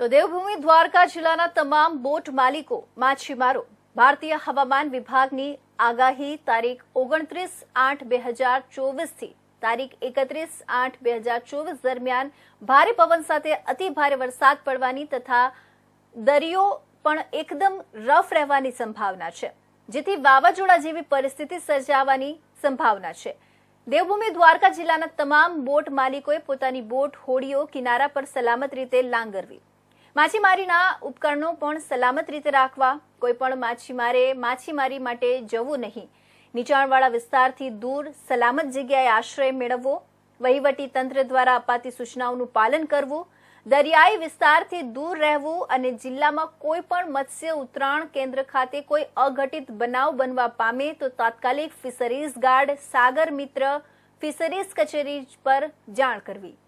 તો દેવભૂમિ દ્વારકા જિલ્લાના તમામ બોટ માલિકો માછીમારો ભારતીય હવામાન વિભાગની આગાહી તારીખ ઓગણત્રીસ આઠ બે હજાર ચોવીસથી તારીખ એકત્રીસ આઠ બે હજાર ચોવીસ દરમિયાન ભારે પવન સાથે અતિ ભારે વરસાદ પડવાની તથા દરિયો પણ એકદમ રફ રહેવાની સંભાવના છે, જેથી વાવાઝોડા જેવી પરિસ્થિતિ સર્જાવાની સંભાવના છે. દેવભૂમિ દ્વારકા જિલ્લાના તમામ બોટ માલિકોએ પોતાની બોટ હોડીઓ કિનારા પર સલામત રીતે લાંગરવી. માછીમારીના ઉપકરણો પણ સલામત રીતે રાખવા કોઈપણ માછીમારે માછીમારી માટે જવું નહીં. નીચાણવાળા વિસ્તારથી દૂર સલામત જગ્યાએ આશ્રય મેળવવો, વહીવટી તંત્ર દ્વારા અપાતી સૂચનાઓનું પાલન કરવું, દરિયાઈ વિસ્તારથી દૂર રહેવું અને જિલ્લામાં કોઈ પણ મત્સ્ય ઉતરાણ કેન્દ્ર ખાતે કોઈ અઘટિત બનાવ બનવા પામે તો તાત્કાલિક ફિશરીઝ ગાર્ડ, સાગર મિત્ર, ફિશરીઝ કચેરી પર જાણ કરવી.